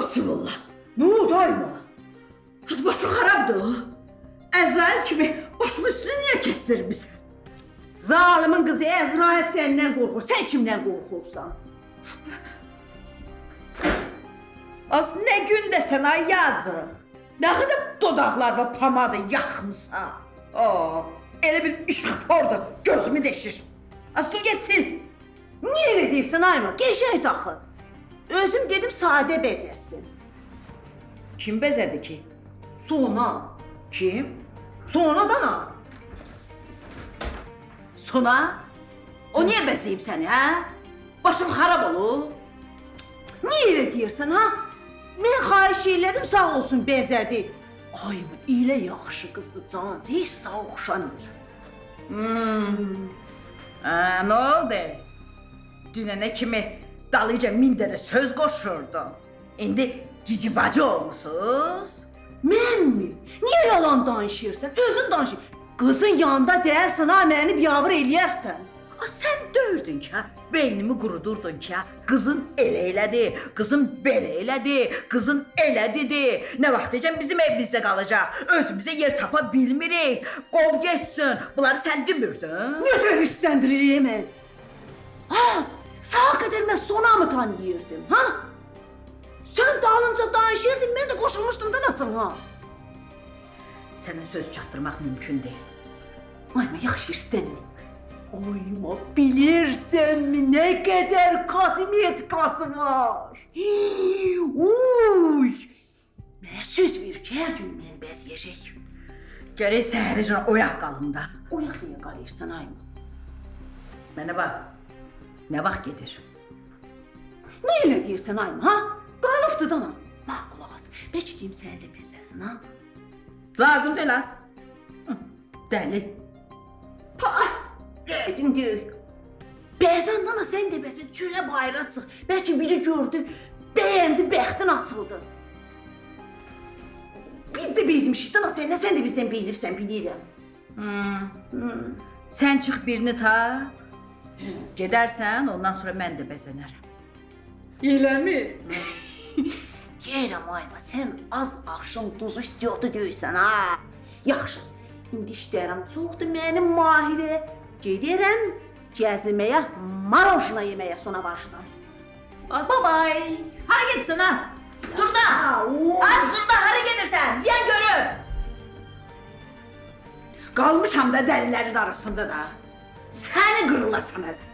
bismillah. Ne oldu ayma? Kız başı harapdı. Ezrail kimi başımı üstüne niye kestirmişsin? Zalimin kızı Ezrail senden korkur. Sen kimden korkursan? Az ne gün desen ay yazıq. Ne kadar dodaqlar ve pamadı yakmışsan. Oo, elə bil işğafordur, gözümü deşir. Az dur geçsin. Niye öyle deyirsən ayma? Geçək axı. Özüm dedim sadə bezəsin. Kim bezədi ki? Sona. Kim? Sonradan ha. Sona? O niye bezeyim seni ha? Başım harap olur. Niye elə deyirsən ha? Mən xahiş elədim sağ olsun bezədi. Ayımı elə yaxşı qızdı can, heç sağ oxşamır. Hmm. Aa, ne oldu? Dünene kimi dalıca min dənə söz qoşurdun. İndi cici bacı olmusunuz. Mən mi? Niyə yalan danışırsan? Özün danış. Qızın yanında deyərsən ha, məni biyavır eləyərsən. A, sən dördün ki, ha, beynimi qurudurdun ki, ha, qızın elə elədi, qızın belə elədi, qızın elədidir. Nə vaxt deyəcəm bizim evimizdə qalacaq. Özümüzə yer tapa bilmirik. Qov getsin. Bunları? Nə tər istəndirir mən? Az, sağa mən sona mı tanıyırdım, ha? Sen dalınca danışırdın, ben de koşulmuştum da nasıl ha? Sana söz çattırmak mümkün değil. Ayma yaxşı istemiyorum. Ayma bilirsen mi ne kadar kazimiyetkası var. Hii, Uy. Mənə söz ver ki, hər gün məni bəzəyəcək. Gərək səhərəcən oyaq qalım da. Oyaq niyə qalırsan ayma? Mənə bax, nə vaxt gedir? Ne elə deyirsən ayma, ha? Qalıbdı dana. Bax qulaq as. Bəlkə deyim səni də bezəsin, ha? Lazım deyil az. Dəli. Pa, lazım deyil. Bəzən dana sən də bəzən çölə bayıra çıx. Bəlkə biri gördü, bəyəndi, bəxtin açıldı. Biz də bezmişik dana sən, sən də bizdən bezibsən bilirəm. Hmm. Sən çıx birini tap. Gedərsən, ondan sonra mən də bəzənərəm. Eləmi? Deyirəm ayma, sən az axşam duzu istiyordu deyirsən ha. Yaxşı. İndi işlərim çoxdur mənim Mahirə. Gedirəm gəzməyə, maroşna yeməyə sona başlar. Bye bye. Hara gedirsən az? Dur da. Az dur da hara gedirsən? Diyen görüm. Qalmışam da dəlilərin arasında da. Səni qırılasam hələ.